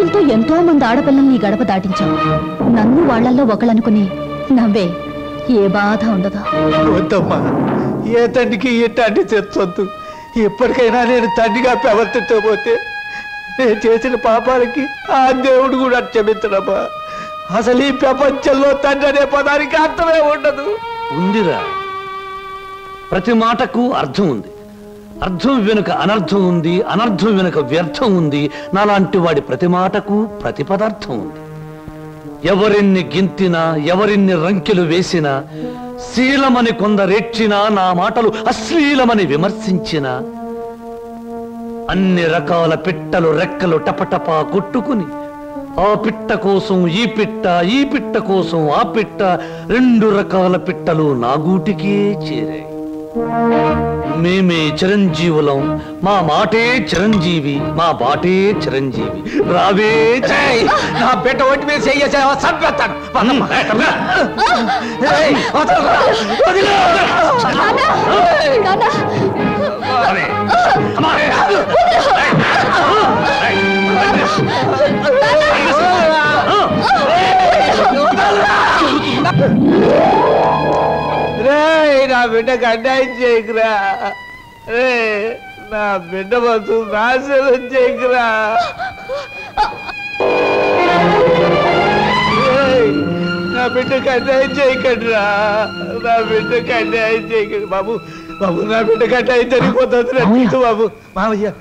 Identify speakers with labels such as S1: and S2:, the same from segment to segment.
S1: చేతులతో ఎంతో మంది ఆడపిల్లల్ని ఈ గడప దాటించావు నన్ను వాళ్ళల్లో ఒకళ్ళనుకుని నవ్వే ఏ బాధ ఉండదు.
S2: వద్దమ్మా ఏ తండ్రికి ఇట్లాంటి తెచ్చొద్దు. ఎప్పటికైనా నేను తండ్రిగా ప్రవర్తించకపోతే నేను చేసిన పాపాలకి ఆ దేవుడు కూడా క్షమించడమ్మా. అసలు ఈ ప్రపంచంలో తండ్రి అనే పదానికి అర్థమే ఉండదు.
S3: ఉందిరా. ప్రతి మాటకు అర్థం ఉంది. అర్థం వెనుక అనర్థం ఉంది అనర్థం వెనుక వ్యర్థం ఉంది. నాలాంటి వాడి ప్రతి మాటకు ప్రతి పదార్థం ఉంది. ఎవరిన్ని గింతినా ఎవరిన్ని రంకెలు వేసినా శీలమని కొందరెచ్చినా నా మాటలు అశ్లీలమని విమర్శించినా అన్ని రకాల పిట్టలు రెక్కలు టపటపా కొట్టుకుని ఆ పిట్ట కోసం ఈ పిట్ట ఈ పిట్ట కోసం ఆ పిట్ట రెండు రకాల పిట్టలు నా గూటికే చేరాయి. మేమే చిరంజీవులం. మా మాటే చిరంజీవి మా బాటే చిరంజీవి. రావే
S2: నా బిడ్డ ఒంటి మీద చంపేస్తాను వదలరా, నా బిడ్డకు అన్యాయం చేయకురా. రే నా బిడ్డ బతు నాశనం చేయకురా. నా బిడ్డకు అన్యాయం చేయకండిరా. నా బిడ్డకు అన్యాయం చేయకండి. బాబు బాబు నా బిడ్డకు అన్యాయం జరిగిపోతుంది బాబు మామయ్య.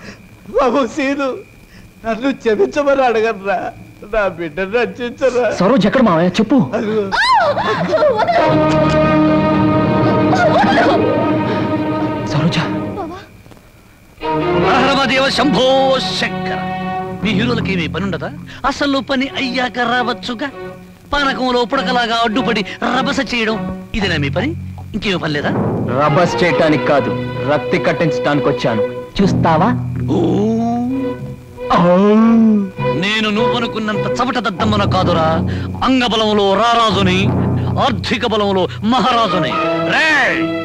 S2: బాబు సీను నన్ను క్షమించమని అడగరా నా బిడ్డను రక్షించరా.
S4: సరోజ్ ఎక్కడ మావయ్య చెప్పు.
S3: శంభో శంకర. మీ హీరోలకి ఏమీ పని ఉండదా అసలు పని అయ్యాక రావచ్చుగా? పానకంలో పుడకలాగా అడ్డుపడి రభస చేయడం ఇదేనా మీ పని? ఇంకేమీ పని లేదా?
S4: రబస్ చేయటానికి కాదు రక్తి కట్టించడానికి వచ్చాను. చూస్తావా?
S3: ఓ. నేను నువ్వనుకున్నంత చవట దద్దమ్మన కాదురా. అంగబలంలో రారాజుని ఆర్థిక బలంలో మహారాజుని. రేయ్!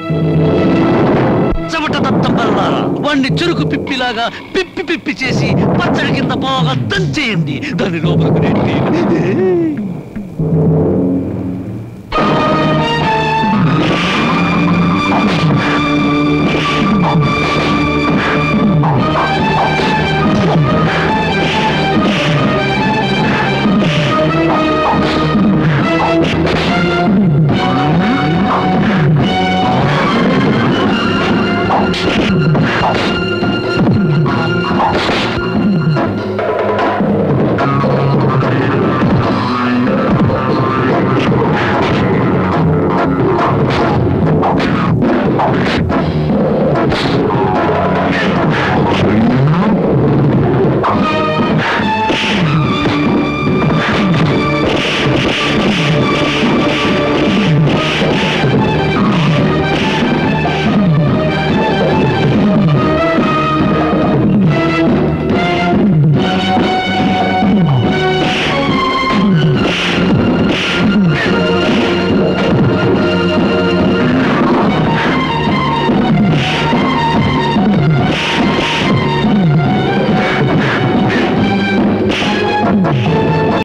S3: చవట దద్దమ్మలారా వాణ్ణి చెరుకు పిప్పిలాగా పిప్పి పిప్పి చేసి పచ్చడి కింద బాగా దంచేయండి. దాని లోపలికి నేను